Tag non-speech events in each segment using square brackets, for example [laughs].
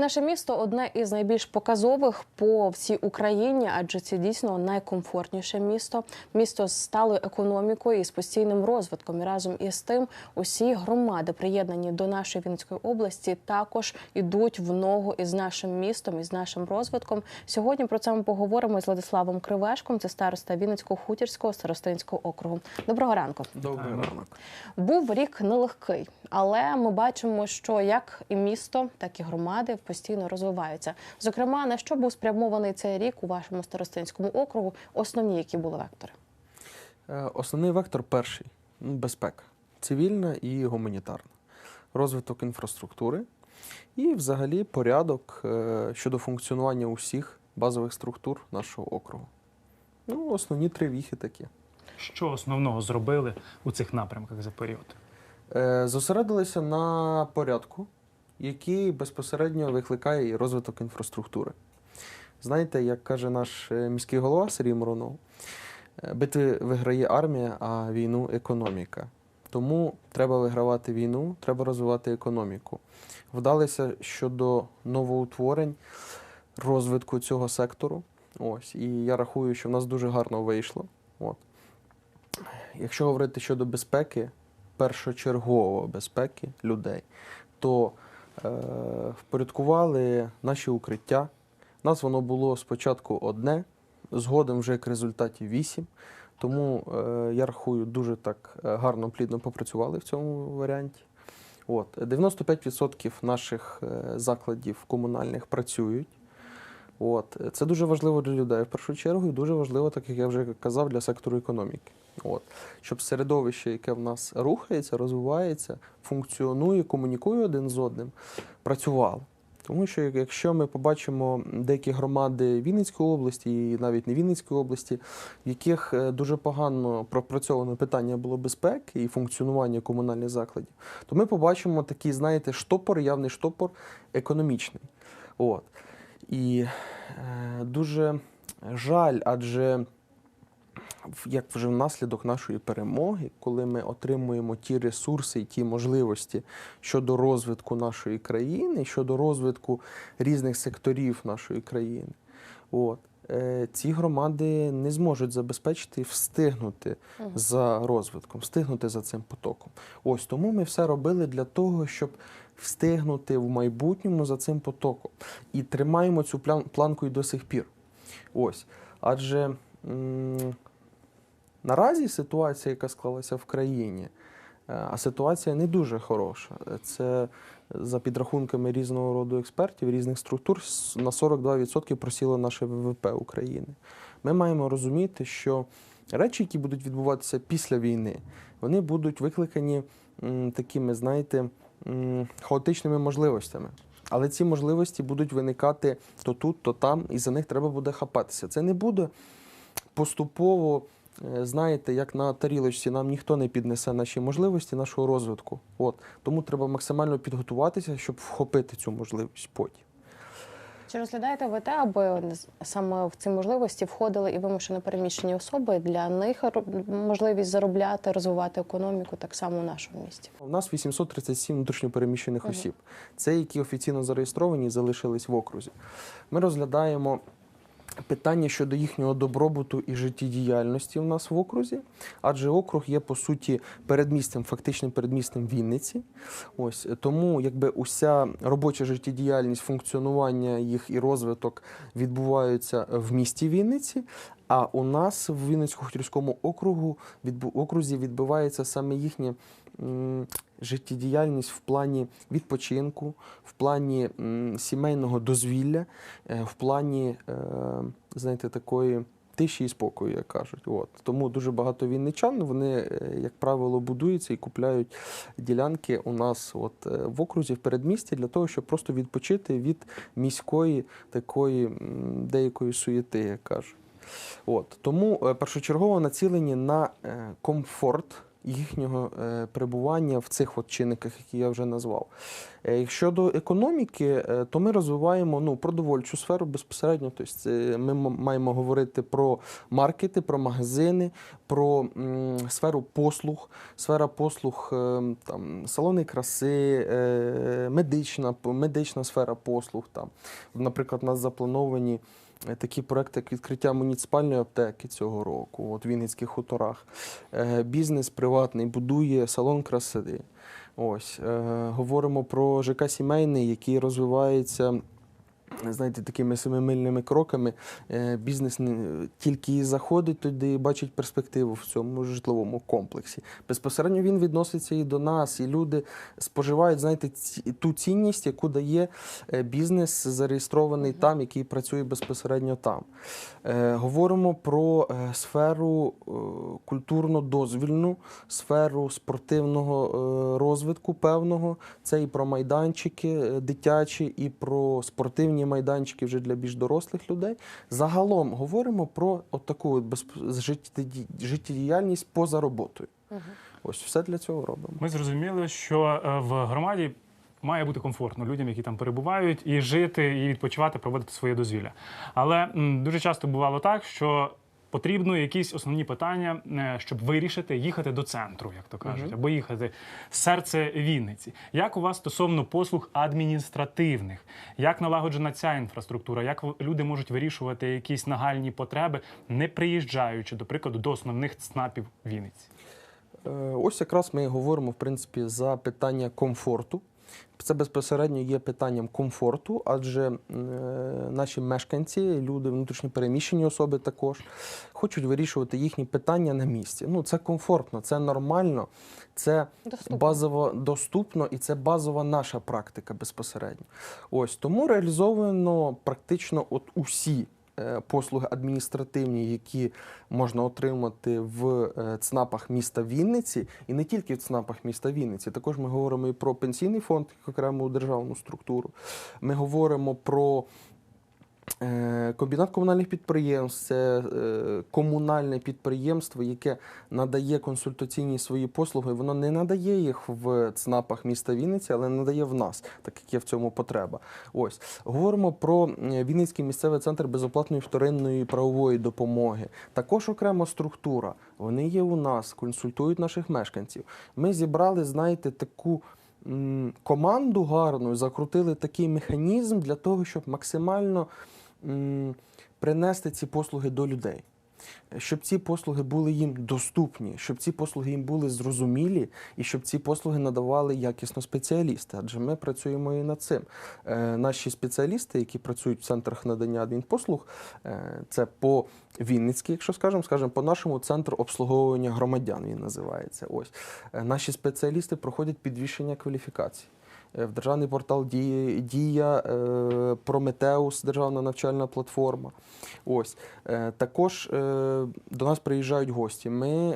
Наше місто одне із найбільш показових по всій Україні, адже це дійсно найкомфортніше місто. Місто з сталою економікою і з постійним розвитком. І разом із тим усі громади, приєднані до нашої Вінницької області, також ідуть в ногу із нашим містом, із нашим розвитком. Сьогодні про це ми поговоримо з Владиславом Кривешком. Це староста Вінницького хутірського старостинського округу. Доброго ранку. Добрий ранок. Був рік нелегкий, але ми бачимо, що як і місто, так і громади постійно розвиваються. Зокрема, на що був спрямований цей рік у вашому старостинському округу? Основні, які були вектори? Е, Основний вектор перший безпека, цивільна і гуманітарна, розвиток інфраструктури і, взагалі, порядок е, щодо функціонування усіх базових структур нашого округу. Ну, основні три віхи такі. Що основного зробили у цих напрямках за період? Е, Зосередилися на порядку, який безпосередньо викликає і розвиток інфраструктури. Знаєте, як каже наш е, міський голова Сергій Миронов, е, битви виграє армія, а війну економіка. Тому треба вигравати війну, треба розвивати економіку. Вдалися щодо новоутворень, розвитку цього сектору. Ось, і я рахую, що в нас дуже гарно вийшло. От. Якщо говорити щодо безпеки, першочергово безпеки людей, то впорядкували наші укриття. Нас воно було спочатку одне, згодом вже як результаті вісім. Тому е, я рахую, дуже так е, гарно, плідно попрацювали в цьому варіанті. От, 95% наших е, закладів комунальних працюють. От, це дуже важливо для людей в першу чергу, і дуже важливо, так як я вже казав, для сектору економіки. От, щоб середовище, яке в нас рухається, розвивається, функціонує, комунікує один з одним, працювало. Тому що якщо ми побачимо деякі громади Вінницької області, і навіть не Вінницької області, в яких е, дуже погано пропрацьоване питання було безпеки і функціонування комунальних закладів, то ми побачимо такий, знаєте, штопор, явний штопор економічний. От. І е, дуже жаль, адже як вже внаслідок нашої перемоги, коли ми отримуємо ті ресурси і ті можливості щодо розвитку нашої країни, щодо розвитку різних секторів нашої країни, от, е, ці громади не зможуть забезпечити встигнути за розвитком, встигнути за цим потоком. Ось тому ми все робили для того, щоб встигнути в майбутньому за цим потоком. І тримаємо цю планку і до сих пір. Ось. Адже м, наразі ситуація, яка склалася в країні, е, а ситуація не дуже хороша. Це за підрахунками різного роду експертів, різних структур, на 42% просіло наше ВВП України. Ми маємо розуміти, що речі, які будуть відбуватися після війни, вони будуть викликані такими, знаєте, хаотичними можливостями. Але ці можливості будуть виникати то тут, то там, і за них треба буде хапатися. Це не буде поступово, е, знаєте, як на тарілочці, нам ніхто не піднесе наші можливості, нашого розвитку. От. Тому треба максимально підготуватися, щоб вхопити цю можливість потім. Чи розглядаєте ви те, аби саме в ці можливості входили і вимушено переміщені особи для них можливість заробляти, розвивати економіку так само в нашому місті? У нас 837 внутрішньопереміщених угу. осіб. Це які офіційно зареєстровані і залишились в окрузі. Ми розглядаємо питання щодо їхнього добробуту і життєдіяльності в нас в окрузі, адже округ є по суті передмістям, фактичним передмістям Вінниці. Ось тому, якби уся робоча життєдіяльність, функціонування їх і розвиток відбуваються в місті Вінниці. А у нас в Вінницько-Хутірському округу окрузі відбувається саме їхнє життєдіяльність в плані відпочинку, в плані сімейного дозвілля, е, в плані, е, знаєте, такої. Тиші і спокою, як кажуть. От. Тому дуже багато вінничан, вони, е, як правило, будуються і купляють ділянки у нас от, в окрузі, в передмісті, для того, щоб просто відпочити від міської такої деякої суєти, як кажуть. От. Тому е, першочергово націлені на е, комфорт їхнього е, перебування в цих от чинниках, які я вже назвав. Е, Якщо до економіки, то ми розвиваємо ну, продовольчу сферу безпосередньо. Тобто ми маємо говорити про маркети, про магазини, про сферу послуг, сфера послуг, там, салони краси, медична, медична сфера послуг. Там. Наприклад, у нас заплановані такі проекти, як відкриття муніципальної аптеки цього року, от в Вінницьких хуторах. Е, Бізнес приватний будує салон краси. Ось е, говоримо про ЖК сімейний, який розвивається. Знаєте, такими семимильними кроками Е, бізнес тільки і заходить туди і бачить перспективу в цьому житловому комплексі. Безпосередньо він відноситься і до нас, і люди споживають, знаєте, ту цінність, яку дає е, бізнес, зареєстрований там, який працює безпосередньо там. Е, Говоримо про сферу культурно-дозвільну, сферу спортивного розвитку певного. Це і про майданчики дитячі, і про спортивні майданчики вже для більш дорослих людей. Загалом говоримо про от таку от життєдіяльність поза роботою. Ось все для цього робимо. Ми зрозуміли, що е, в громаді має бути комфортно людям, які там перебувають, і жити, і відпочивати, проводити своє дозвілля. Але м, дуже часто бувало так, що потрібно якісь основні питання, е, щоб вирішити їхати до центру, як то кажуть, або їхати в серце Вінниці. Як у вас стосовно послуг адміністративних? Як налагоджена ця інфраструктура? Як люди можуть вирішувати якісь нагальні потреби, не приїжджаючи, до прикладу, до основних ЦНАПів Вінниці? Е, Ось якраз ми говоримо в принципі за питання комфорту. Це безпосередньо є питанням комфорту, адже е, наші мешканці, люди, внутрішньопереміщені особи також хочуть вирішувати їхні питання на місці. Ну це комфортно, це нормально, це Доступно. базово доступно і це базова наша практика безпосередньо. Ось тому реалізовано практично от усі послуги адміністративні, які можна отримати в е, ЦНАПах міста Вінниці, і не тільки в ЦНАПах міста Вінниці. Також ми говоримо і про пенсійний фонд, як окрему державну структуру. Ми говоримо про Е, Комбінат комунальних підприємств це е, комунальне підприємство, яке надає консультаційні свої послуги. Воно не надає їх в ЦНАПах міста Вінниці, але надає в нас, так як є в цьому потреба. Ось говоримо про е, Вінницький місцевий центр безоплатної вторинної правової допомоги. Також окрема структура. Вони є у нас, консультують наших мешканців. Ми зібрали, знаєте, таку команду гарну, закрутили такий механізм для того, щоб максимально принести ці послуги до людей. Щоб ці послуги були їм доступні, щоб ці послуги їм були зрозумілі, і щоб ці послуги надавали якісно спеціалісти. Адже ми працюємо і над цим. Е, наші спеціалісти, які працюють в центрах надання адмінпослуг, е, це по Вінницькій, якщо скажемо, скажемо, по нашому центру обслуговування громадян він називається. Ось Е, наші спеціалісти проходять підвищення кваліфікації. Е, В державний портал Дія, е, Прометеус, державна навчальна платформа. Ось Е, також до нас приїжджають гості. Ми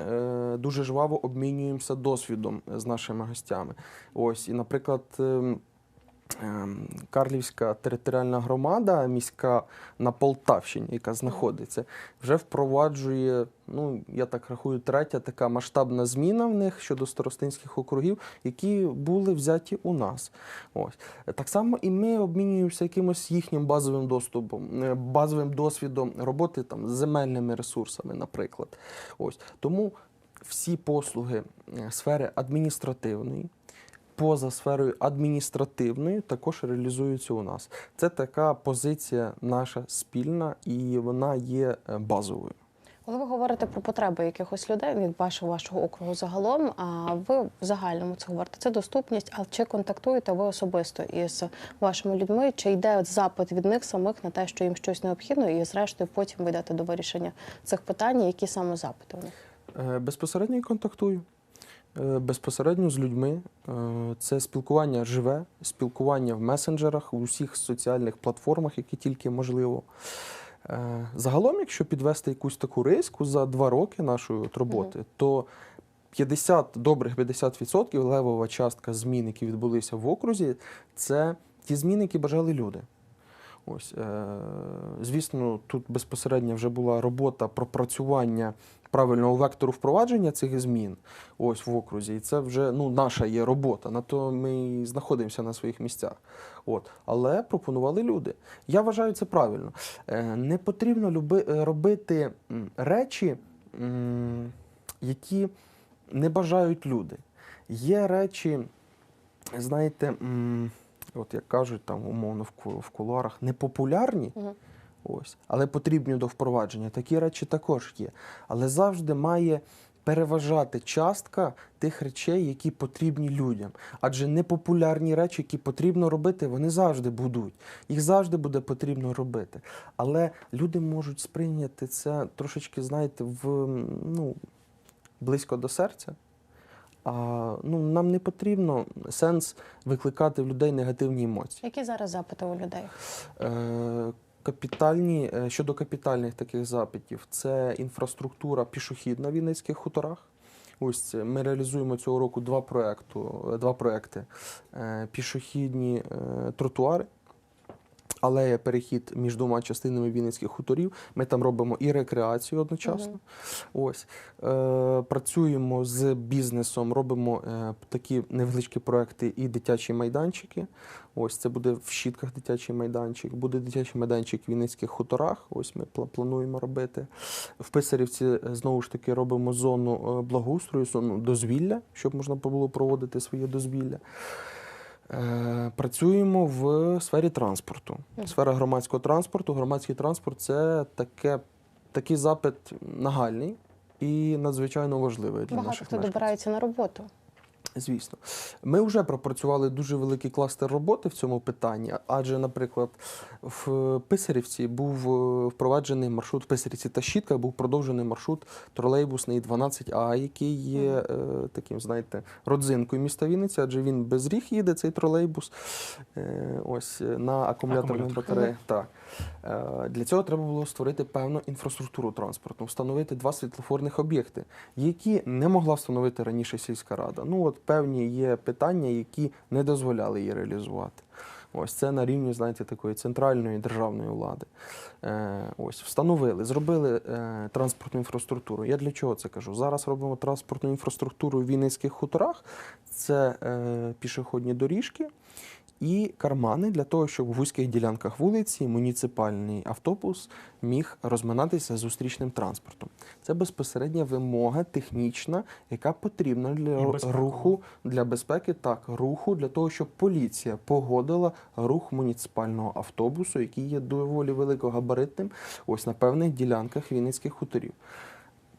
дуже жваво обмінюємося досвідом з нашими гостями. Ось, і, наприклад. Ем, Карлівська територіальна громада міська на Полтавщині, яка знаходиться, вже впроваджує, ну я так рахую, третя така масштабна зміна в них щодо старостинських округів, які були взяті у нас. Ось так само і ми обмінюємося якимось їхнім базовим доступом, е, базовим досвідом роботи там з земельними ресурсами, наприклад. Ось тому всі послуги е, сфери адміністративної поза сферою адміністративної також реалізуються у нас. Це така позиція наша спільна, і вона є е, базовою. Коли ви говорите про потреби якихось людей від вашого вашого округу загалом, а ви в загальному це говорите, це доступність, а чи контактуєте ви особисто із вашими людьми, чи йде запит від них самих на те, що їм щось необхідно, і зрештою потім ви йдете до вирішення цих питань, які саме запити у них? Е, Безпосередньо контактую. Е, Безпосередньо з людьми. Е, Це спілкування живе, спілкування в месенджерах, у всіх соціальних платформах, які тільки можливо. Е, Загалом, якщо підвести якусь таку риску за два роки нашої от роботи, то 50, добрих 50% левова частка змін, які відбулися в окрузі, це ті зміни, які бажали люди. Ось, е, звісно, тут безпосередньо вже була робота пропрацювання правильного вектору впровадження цих змін ось в окрузі. І це вже ну, наша є робота. На то ми знаходимося на своїх місцях. От. Але пропонували люди. Я вважаю це правильно. Е, не потрібно люби, е, робити речі, які не бажають люди. Є речі, знаєте, от як кажуть там умовно в, ку- кулуарах, непопулярні, Мгм. Ось, але потрібні до впровадження. Такі речі також є. Але завжди має переважати частка тих речей, які потрібні людям. Адже непопулярні речі, які потрібно робити, вони завжди будуть. Їх завжди буде потрібно робити. Але люди можуть сприйняти це трошечки, знаєте, в ну, близько до серця. А ну, нам не потрібно сенс викликати в людей негативні емоції. Які зараз запити у людей? Е, Капітальні е, щодо капітальних таких запитів, це інфраструктура пішохідна в Вінницьких хуторах. Ось ми реалізуємо цього року два проекту, е, два проекти: Е, пішохідні тротуари. Алея перехід між двома частинами Вінницьких хуторів. Ми там робимо і рекреацію одночасно. Ось е, працюємо з бізнесом, робимо е, такі невеличкі проекти і дитячі майданчики. Ось це буде в щітках дитячий майданчик, буде дитячий майданчик в Вінницьких хуторах. Ось ми плануємо робити. В Писарівці е, знову ж таки робимо зону е, благоустрою, зону дозвілля, щоб можна було проводити своє дозвілля. Е, Працюємо в сфері транспорту. Сфера громадського транспорту. Громадський транспорт це таке, такий запит нагальний і надзвичайно важливий для Багато наших хто мешканців. добирається на роботу. Звісно, ми вже пропрацювали дуже великий кластер роботи в цьому питанні. Адже, наприклад, в Писарівці був е, впроваджений маршрут в Писарівці та Щітка був продовжений маршрут тролейбусний 12А, який є е, таким, знаєте, родзинкою міста Вінниці, адже він без ріг їде цей тролейбус. Е, ось е, на акумуляторних Акумулятор. батареях. Е, Для цього треба було створити певну інфраструктуру транспортну, встановити два світлофорних об'єкти, які не могла встановити раніше сільська рада. Ну от певні є питання, які не дозволяли її реалізувати. Ось це на рівні, знаєте, такої центральної державної влади. Е, ось встановили, зробили е, транспортну інфраструктуру. Я для чого це кажу? Зараз робимо транспортну інфраструктуру в Вінницьких хуторах. Це пішохідні доріжки і кармани для того, щоб в вузьких ділянках вулиці муніципальний автобус міг розминатися з зустрічним транспортом. Це безпосередня вимога технічна, яка потрібна для руху для безпеки, так руху для того, щоб поліція погодила рух муніципального автобусу, який є доволі великогабаритним, ось на певних ділянках Вінницьких хуторів.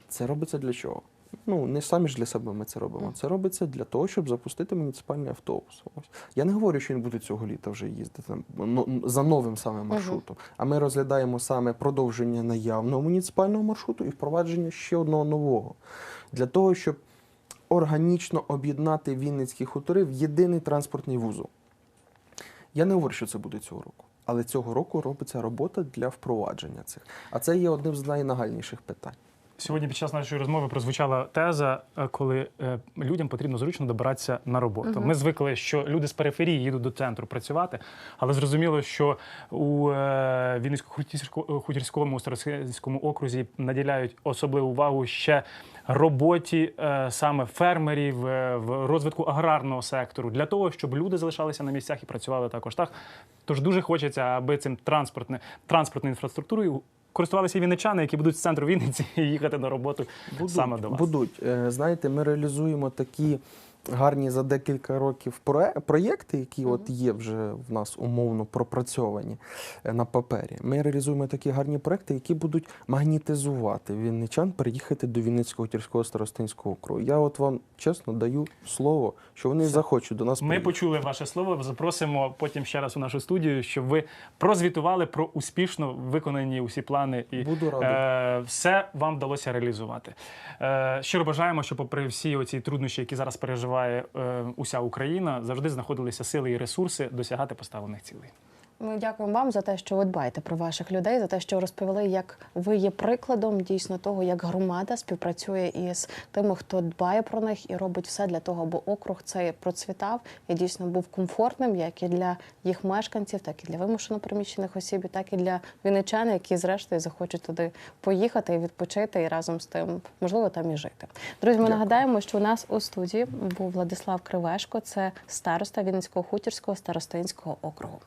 Це робиться для чого? Ну, не самі ж для себе ми це робимо. Це робиться для того, щоб запустити муніципальний автобус. Ось. Я не говорю, що він буде цього літа вже їздити ну, за новим саме маршрутом. А ми розглядаємо саме продовження наявного муніципального маршруту і впровадження ще одного нового. Для того, щоб органічно об'єднати Вінницькі хутори в єдиний транспортний вузол. Я не говорю, що це буде цього року. Але цього року робиться робота для впровадження цих. А це є одним з найнагальніших питань. Сьогодні під час нашої розмови прозвучала теза, е, коли е, людям потрібно зручно добиратися на роботу. Ми звикли, що люди з периферії їдуть до центру працювати, але зрозуміло, що у е, Вінницько-Хутірському Старосильському окрузі наділяють особливу увагу ще роботі саме фермерів в розвитку аграрного сектору для того, щоб люди залишалися на місцях і працювали також так. Тож дуже хочеться, аби цим транспортне транспортною інфраструктурою користувалися вінничани, які будуть з центру Вінниці [laughs] їхати на роботу саме до вас. Будуть. Е, Знаєте, ми реалізуємо такі гарні за декілька років проєкти, які от є вже в нас умовно пропрацьовані е, на папері. Ми реалізуємо такі гарні проекти, які будуть магнітизувати вінничан переїхати до Вінницького тірського старостинського округу. Я от вам чесно даю слово, що вони захочуть до нас Ми приїхати. почули ваше слово. Запросимо потім ще раз у нашу студію, щоб ви прозвітували про успішно виконані усі плани і Буду радий. е, все вам вдалося реалізувати. Е, щиро бажаємо, щоб попри всі оці труднощі, які зараз переживає е, уся Україна, завжди знаходилися сили і ресурси досягати поставлених цілей. Ми дякуємо вам за те, що ви дбаєте про ваших людей, за те, що розповіли, як ви є прикладом дійсно того, як громада співпрацює із тими, хто дбає про них і робить все для того, аби округ цей процвітав і дійсно був комфортним, як і для їх мешканців, так і для вимушено переміщених осіб, і так і для вінничан, які зрештою захочуть туди поїхати і відпочити, і разом з тим, можливо, там і жити. Друзі, ми Дякую. нагадаємо, що у нас у студії був Владислав Кривешко, це староста Вінницького хутірського старостинського округу.